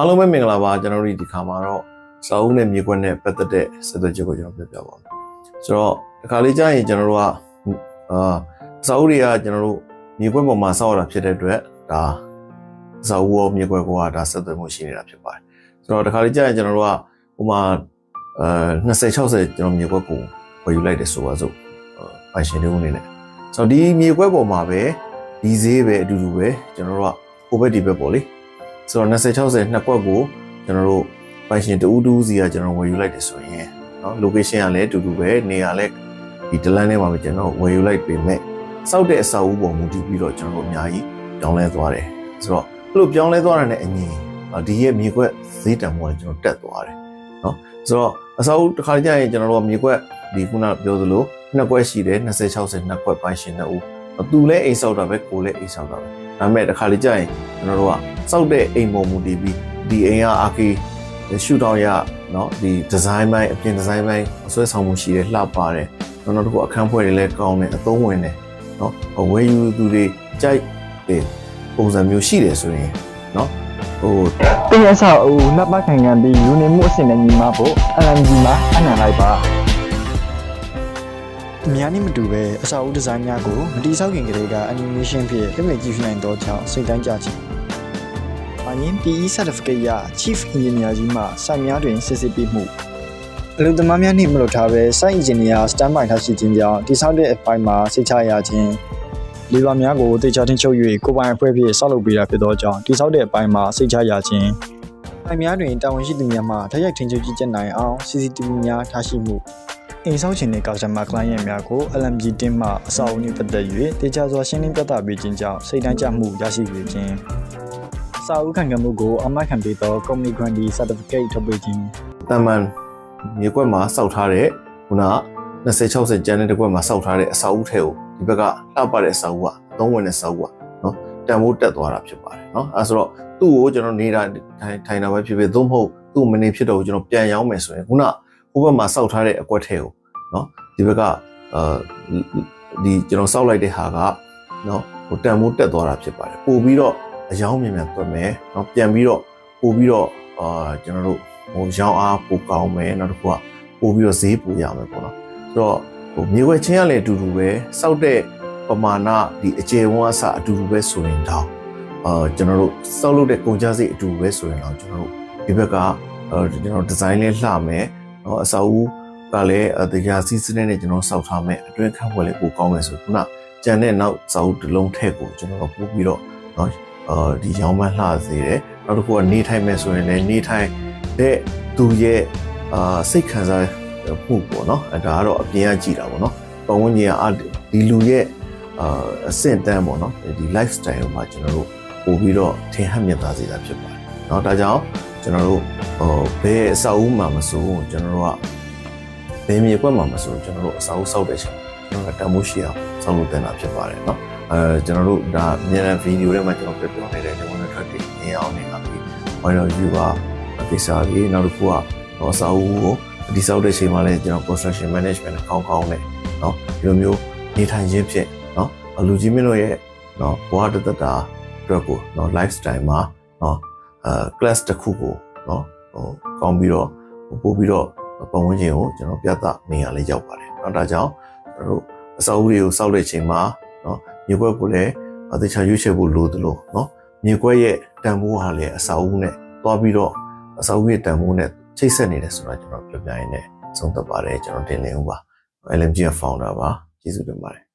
အားလုံးပဲမင်္ဂလာပါကျွန်တော်တို့ဒီခါမှာတော့စာအုပ်နဲ့မြေခွက်နဲ့ပတ်သက်တဲ့ဆက်သွယ်ချက်ကိုကျွန်တော်ပြောပြပါမယ်ဆိုတော့ဒီခါလေးကြာရင်ကျွန်တော်တို့ကအာစာအုပ်တွေကကျွန်တော်တို့မြေခွက်ပေါ်မှာစောက်ရတာဖြစ်တဲ့အတွက်ဒါစာအုပ်ရောမြေခွက်ကဒါဆက်သွယ်မှုရှိနေတာဖြစ်ပါတယ်ဆိုတော့ဒီခါလေးကြာရင်ကျွန်တော်တို့ကဟိုမှာအဲ20 60ကျွန်တော်မြေခွက်ကိုဝယ်ယူလိုက်တယ်ဆိုပါစို့ပိုင်ရှင်တွေအနေနဲ့ဆိုတော့ဒီမြေခွက်ပေါ်မှာပဲဒီဈေးပဲအတူတူပဲကျွန်တော်တို့ကဟိုဘက်ဒီဘက်ပေါ့လေ ဆိုတော့20 60နှစ်ကွက်ကိုကျွန်တော်တို့ပိုင်ရှင်တူးတူးစီကကျွန်တော်ဝယ်ယူလိုက်တယ်ဆိုရင်เนาะ location ကလည်းအတူတူပဲနေရာလည်းဒီဒလန်ထဲမှာပဲကျွန်တော်ဝယ်ယူလိုက်ပေမဲ့စောက်တဲ့အစာအုပ်ပေါ်မူတည်ပြီးတော့ကျွန်တော်တို့အများကြီးပြောင်းလဲသွားတယ်ဆိုတော့အဲ့လိုပြောင်းလဲသွားတာနဲ့အညီဒီရဲ့မြေကွက်ဈေးတန်မှုကကျွန်တော်တက်သွားတယ်เนาะဆိုတော့အစာအုပ်တစ်ခါကြာရင်ကျွန်တော်တို့ကမြေကွက်ဒီခုနပြောသလိုနှစ်ကွက်ရှိတယ်20 60နှစ်ကွက်ပိုင်ရှင်နှစ်ဦးသူလည်းအိမ်ဆောက်တာပဲကိုလည်းအိမ်ဆောက်တာပဲဒါပေမဲ့တစ်ခါလေကြာရင်ကျွန်တော်တို့က စောက်တဲ့အိမ်ပေါ်မူတည်ပြီးဒီအိမ်ကအာကေရှူတောင်းရเนาะဒီဒီဇိုင်းပိုင်းအပြင်ဒီဇိုင်းပိုင်းအဆွဲဆောင်မှုရှိတယ်လှပတယ်နောက်တစ်ခုအခန်းဖွဲ့တွေလည်းကောင်းတယ်အသုံးဝင်တယ်เนาะဝယ်ယူသူတွေကြိုက်တဲ့ပုံစံမျိုးရှိတယ်ဆိုရင်เนาะဟို တင်ရဆောက်ဦးနှစ်ပတ်ခံခံပြီးယူနေမှုအဆင့်နဲ့ညီမဖို့ LMG မှာအနံလိုက်ပါ အများနဲ့မတူပဲအစာအုပ်ဒီဇိုင်းများကိုမတိဆောက်ခင်ကလေးက animation ဖြင့်လက်မဲ့ကြည့်နိုင်သောကြောင့်စိတ်တိုင်းကြခြင်း။အ ရင် PE certificate ရ Chief Engineer ကြီးမှစိုက်များတွင်စစ်စစ်ပြီးမှုအလုပ်သမားများနှင့်မလို့ထားပဲ site engineer standby ထားရှိခြင်းကြောင့်တိဆောက်တဲ့အပိုင်းမှာစိတ်ချရခြင်းလေဘာများကိုတေချာထင်းချုပ်၍ကိုယ်ပိုင်အဖွဲ့ဖြင့်ဆောက်လုပ်ပေးတာဖြစ်သောကြောင့်တိဆောက်တဲ့အပိုင်းမှာစိတ်ချရခြင်းအိမ်များတွင်တာဝန်ရှိသူများမှထပ်ရိုက်ထင်းချုပ်ကြည့်ချက်နိုင်အောင် CCTV များထားရှိမှုအိမ်ဆောက်ခြင်းတဲ့ customer client များကို LMG တင်းမှအစာအုပ်နှင့်ပတ်သက်၍တေချာစွာရှင်းလင်းပြသပေးခြင်းကြောင့်စိတ်တမ်းကြမှုရရှိစေခြင်းအ စာအုပ်ခံကမှုကိုအမှတ်ခံပေးသော company grantee certificate ထုတ်ပေးခြင်းတမန်မြေကွက်မှာစောက်ထားတဲ့ခုန20 60ကျန်တဲ့တစ်ကွက်မှာစောက်ထားတဲ့အစာအုပ်ထဲကိုဒီဘက်ကလှပတဲ့အစာအုပ်ကအသုံးဝင်တဲ့အစာအုပ်ကနော်တန်ဖိုးတက်သွားတာဖြစ်ပါတယ်နော်အဲဆိုတော့သူ့ကိုကျွန်တော်နေတာထိုင်ထိုင်တာပဲဖြစ်ဖြစ်သို့မဟုတ်သူ့မနေဖြစ်တော့ဘူးကျွန်တော်ပြန်ရောင်းမယ်ဆိုရင်ခုနဟိုဘက်မှာစောက်ထားတဲ့အကွက်ထဲကိုနော်ဒီဘက်ကအာဒီကျွန်တော်စောက်လိုက်တဲ့ဟာကနော်ဟိုတန်ဖိုးတက်သွားတာဖြစ်ပါတယ်ပို့ပြီးတော့ အယောင်းမြန်မြန်တွက်မယ်နော်ပြန်ပြီးတော့ပို့ပြီးတော့အာကျွန်တော်တို့ဟိုရောင်းအားပိုကောင်းမယ်နောက်တစ်ခုကပို့ပြီးတော့ဈေးပိုရမယ်ပေါ့နော်ဆိုတော့ဟိုမြေဝဲချင်းကလည်းအတူတူပဲစောက်တဲ့ပမာဏဒီအကျယ်ဝန်းအစအတူတူပဲဆိုရင်တော့အာကျွန်တော်တို့စောက်လုပ်တဲ့ကုန်ကြစိတ်အတူတူပဲဆိုရင်တော့ကျွန်တော်တို့ဒီဘက်ကအဲကျွန်တော်ဒီဇိုင်းလေးလှမယ်နော်အစာအုပ်ကလည်းတရားစီးစနစ်နဲ့ကျွန်တော်စောက်ထားမယ်အတွင်းခန့်ွက်လေးပိုကောင်းမယ်ဆိုခုနကြံတဲ့နောက်စာအုပ်တစ်လုံးထည့်ကိုကျွန်တော်ပို့ပြီးတော့နော် အာဒီရောင်းမလှစေတယ်နောက်တစ်ခုကနေထိုင်မယ်ဆိုရင်လည်းနေထိုင်တဲ့သူရဲ့အာစိတ်ခံစားမှုပေါ့နော်အဲဒါကတော့အပြင်ကကြည့်တာပေါ့နော်ပတ်ဝန်းကျင်ကအာဒီလူရဲ့အာအဆင့်တန်းပေါ့နော်ဒီ lifestyle ကိုမှကျွန်တော်တို့ပို့ပြီးတော့ထင်ဟပ်မြင်သာစေတာဖြစ်ပါတယ်เนาะဒါကြောင့်ကျွန်တော်တို့ဟိုဘယ်အစာအုပ်မှမဆိုကျွန်တော်တို့ကဘယ်မြေကွက်မှမဆိုကျွန်တော်တို့အစာအုပ်စောက်တဲ့ချိန် ကျွန်တော်ကတမိုးရှိအောင်စောက်လို့တင်တာဖြစ်ပါတယ်เนาะအဲကျွန်တော်တို့ဒါအများနဲ့ဗီဒီယိုထဲမှာကျွန်တော်ပြောပြနေတဲ့ဒီဝန်ထက်တွေမြင်အောင်နေတာပြီး point of view ကကိစ္စကြီးနောက်တစ်ခုကတော့စာအုပ်ကိုဒီစောက်တဲ့ချိန်မှာလည်းကျွန်တော် construction management ကောင်းကောင်းနဲ့เนาะဒီလိုမျိုးနေထိုင်ခြင်းဖြင့်เนาะလူကြီးမင်းတို့ရဲ့เนาะဘဝတသက်တာအတွက်ကိုเนาะ lifestyle မှာเนาะအဲ class တစ်ခုကိုเนาะဟိုကောင်းပြီးတော့ပို့ပြီးတော့ပတ်ဝန်းကျင်ကိုကျွန်တော်ပြသနေရလေးရောက်ပါတယ်เนาะဒါကြောင့်ကျွန် တို့အစာအုပ်တွေကိုစောက်တဲ့ချိန်မှာနော်မြေကွက်ကိုလည်းအသေးချာရွေးချယ်ဖို့လိုသလိုနော်မြေကွက်ရဲ့တန်ဖိုးဟာလည်းအစာအုပ်နဲ့တွားပြီးတော့အစာအုပ်ရဲ့တန်ဖိုးနဲ့ချိတ်ဆက်နေတယ်ဆိုတာကျွန်တော်ပြောပြရင်းနဲ့သုံးသပ်ပါတယ်ကျွန်တော်တင်လင်းဦးပါ LMG က founder ပါကျေးဇူးတင်ပါတယ်